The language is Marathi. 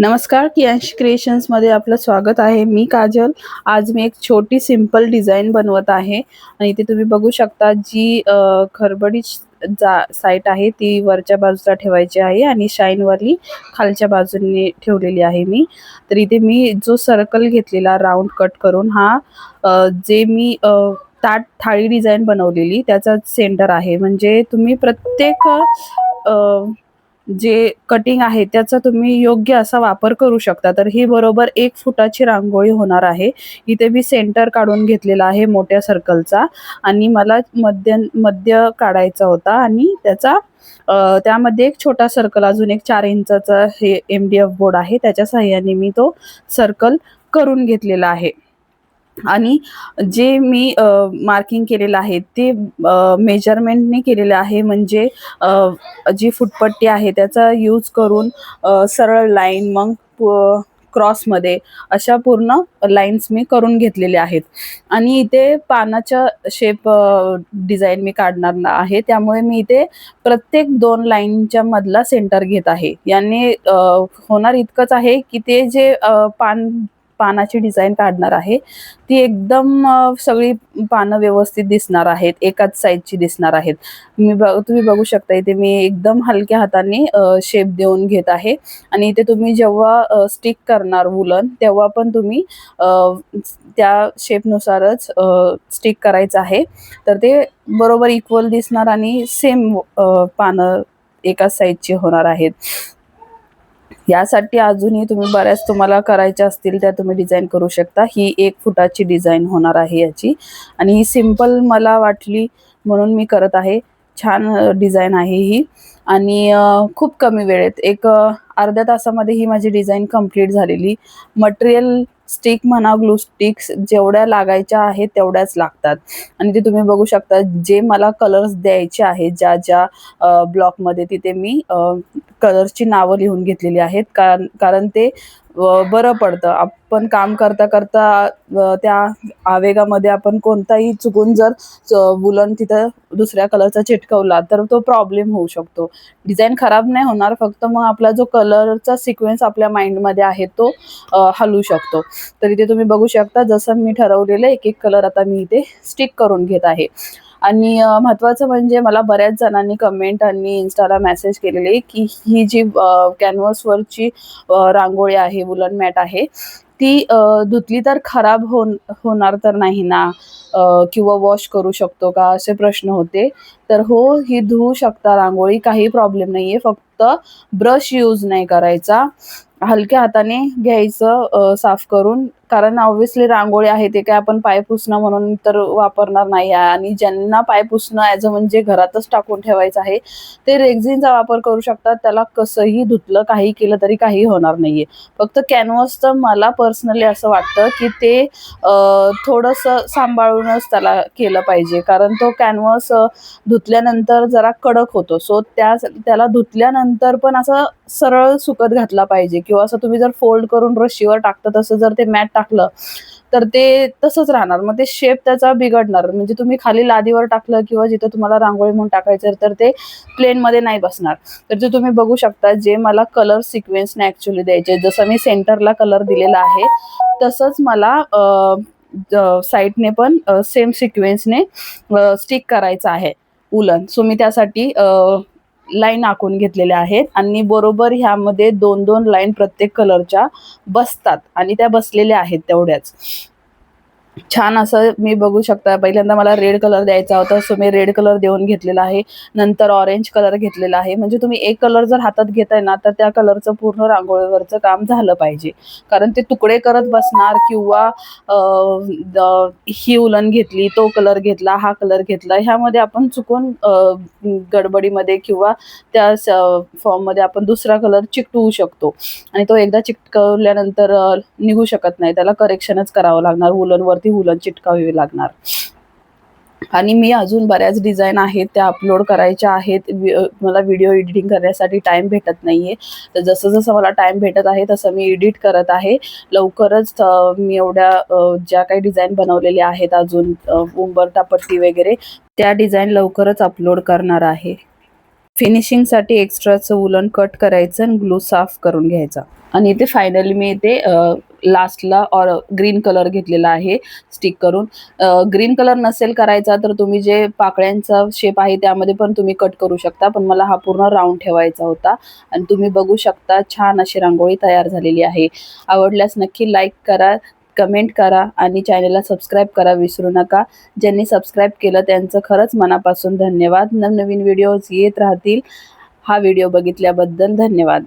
नमस्कार कियांश क्रिएशन्समध्ये आपलं स्वागत आहे. मी काजल. आज मी एक छोटी सिंपल डिझाईन बनवत आहे. आणि इथे तुम्ही बघू शकता जी खरबडी जा साईट आहे ती वरच्या बाजूला ठेवायची आहे आणि शाईनवाली खालच्या बाजूने ठेवलेली आहे मी. तर इथे मी जो सर्कल घेतलेला राऊंड कट करून हा जे मी ताट थाळी डिझाईन बनवलेली त्याचा सेंटर आहे. म्हणजे तुम्ही प्रत्येक जे कटिंग आहे त्याचा तुम्ही योग्य असा वापर करू शकता. तर ही बरोबर एक फुटाची रांगोळी होणार आहे. इथे मी सेंटर काढून घेतलेला आहे मोठ्या सर्कलचा आणि मला मध्य मध्य काढायचा होता आणि त्याचा त्यामध्ये एक छोटा सर्कल अजून एक चार इंचाचा हे एम डी एफ बोर्ड आहे. त्याच्या साह्याने मी तो सर्कल करून घेतलेला आहे. आणि जे मी मार्किंग केलेलं आहे ते मेजरमेंटने केलेलं आहे. म्हणजे जी फुटपट्टी आहे त्याचा यूज करून सरळ लाईन मग क्रॉसमध्ये अशा पूर्ण लाईन्स मी करून घेतलेल्या आहेत. आणि इथे पानाच्या शेप डिझाईन मी काढणार ना- आहे. त्यामुळे मी इथे प्रत्येक दोन लाईनच्या मधला सेंटर घेत आहे. याने होणार इतकंच आहे की ते जे पान पानाची डिझाईन काढणार आहे. ती एकदम सगळी पानं व्यवस्थित दिसणार आहेत. एकाच साईजची दिसणार आहेत. मी ब तुम्ही बघू शकता इथे मी एकदम हलक्या हाताने शेप देऊन घेत आहे. आणि इथे तुम्ही जेव्हा स्टिक करणार वुलन तेव्हा पण तुम्ही त्या शेपनुसारच स्टिक करायचं आहे. तर ते बरोबर इक्वल दिसणार आणि सेम पानं एकाच साईजची होणार आहेत. यासाठी अजूनही तुम्ही बऱ्याच तुम्हाला करायच्या असतील त्या तुम्ही डिझाईन करू शकता. ही एक फुटाची डिझाईन होणार आहे याची. आणि ही सिंपल मला वाटली म्हणून मी करत आहे. छान डिझाईन आहे ही. आणि खूप कमी वेळेत एक अर्ध्या तासामध्ये ही माझी डिझाईन कंप्लीट झालेली. मटेरियल स्टिक म्हणा ग्लू स्टिक्स जेवढ्या लागायच्या आहेत तेवढ्याच लागतात. आणि ते तुम्ही बघू शकता जे मला कलर्स द्यायचे आहेत ज्या ज्या ब्लॉकमध्ये तिथे मी कलर्सची नावं लिहून घेतलेली आहेत. कारण कारण ते बरं पडतं. आपण काम करता करता त्या आवेगामध्ये आपण कोणताही चुकून जर वुलन तिथं दुसऱ्या कलरचा चिटकवला तर तो प्रॉब्लेम होऊ शकतो. डिझाईन खराब नाही होणार फक्त मग आपला जो कलरचा सिक्वेन्स आपल्या माइंडमध्ये आहे तो हलू शकतो. तर इथे तुम्ही बघू शकता जसं मी ठरवलेलं एक एक कलर आता मी इथे स्टिक करून घेत आहे. आणि महत्त्वाचं म्हणजे मला बऱ्याच जणांनी कमेंट आणि इन्स्टाला मेसेज केलेले की ही जी कॅनव्हसवरची रांगोळी आहे वुलन मॅट आहे ती धुतली तर खराब हो होणार तर नाही ना? किंवा वॉश करू शकतो का? असे प्रश्न होते. तर हो ही धुवू शकता रांगोळी काही प्रॉब्लेम नाही आहे फक्त ब्रश यूज नाही करायचा. हलक्या हाताने घ्यायचं साफ करून कारण ऑब्व्हियसली रांगोळी आहे ते काय आपण पाय पुसणं म्हणून तर वापरणार नाही. आहे आणि ज्यांना पाय पुसणं ॲज अ म्हणजे घरातच टाकून ठेवायचं आहे ते रेग्झिनचा वापर करू शकतात. त्याला कसंही धुतलं काही केलं तरी काही होणार नाहीये. फक्त कॅनव्हसचं मला पर्सनली असं वाटतं की ते थोडंसं सांभाळूनच त्याला केलं पाहिजे. कारण तो कॅनव्हस धुतल्यानंतर जरा कडक होतो. सो त्या त्याला धुतल्यानंतर पण असं सरळ सुकत घातला पाहिजे. किंवा असं तुम्ही जर फोल्ड करून रशीवर टाकता तसं जर ते मॅट टाकलं तर ते तसंच राहणार. मग ते शेप त्याचा बिघडणार. म्हणजे तुम्ही खाली लादीवर टाकलं किंवा जिथं तुम्हाला रांगोळी म्हणून टाकायचं तर ते प्लेनमध्ये नाही बसणार. तर ते तुम्ही बघू शकता जे मला कलर सिक्वेन्सने ॲक्च्युली द्यायचे जसं मी सेंटरला कलर दिलेला आहे तसंच मला साईडने पण सेम सिक्वेन्सने स्टिक करायचं आहे उलन. सो मी त्यासाठी लाईन आखून घेतलेल्या आहेत. आणि बरोबर ह्यामध्ये दोन दोन लाईन प्रत्येक कलरच्या बसतात. आणि त्या बसलेल्या आहेत तेवढ्याच. छान असं मी बघू शकता. पहिल्यांदा मला रेड कलर द्यायचा होता सो मी रेड कलर देऊन घेतलेला आहे. नंतर ऑरेंज कलर घेतलेला आहे. म्हणजे तुम्ही एक कलर जर हातात घेताय ना तर त्या कलरचं पूर्ण रांगोळीवरचं काम झालं पाहिजे. कारण ते तुकडे करत बसणार किंवा ही उलन घेतली तो कलर घेतला हा कलर घेतला ह्यामध्ये आपण चुकून गडबडीमध्ये किंवा त्या फॉर्ममध्ये आपण दुसरा कलर चिकटवू शकतो. आणि तो एकदा चिकटवल्यानंतर निघू शकत नाही. त्याला करेक्शनच करावं लागणार. वुलनवरती वुलन चिटकावी लागणार. आणि मी अजून बऱ्याच डिझाईन आहेत त्या अपलोड करायच्या आहेत. मला व्हिडिओ एडिटिंग करण्यासाठी टाईम भेटत नाहीये. तर जसं जसं मला टाईम भेटत आहे तसं मी एडिट करत आहे. लवकरच मी एवढ्या ज्या काही डिझाईन बनवलेल्या आहेत अजून उंबरटा पट्टी वगैरे त्या डिझाईन लवकरच अपलोड करणार आहे. फिनिशिंगसाठी एक्स्ट्राचं उलन कट करायचं आणि ग्लू साफ करून घ्यायचा. आणि इथे फायनली मी इथे लास्टला और ग्रीन कलर घेतलेला आहे स्टिक करून. ग्रीन कलर नसेल करायचा तर तुम्ही जे पाकळ्यांचा शेप आहे त्यामध्ये पण तुम्ही कट करू शकता पण मला हा पूर्ण राऊंड ठेवायचा होता. आणि तुम्ही बघू शकता छान अशी रांगोळी तयार झालेली आहे. आवडल्यास नक्की लाईक करा कमेंट करा आणि चॅनलला सबस्क्राईब करा विसरू नका. ज्यांनी सबस्क्राईब केलं त्यांचं खरंच मनापासून धन्यवाद. नवनवीन व्हिडिओज येत राहतील. हा व्हिडिओ बघितल्याबद्दल धन्यवाद.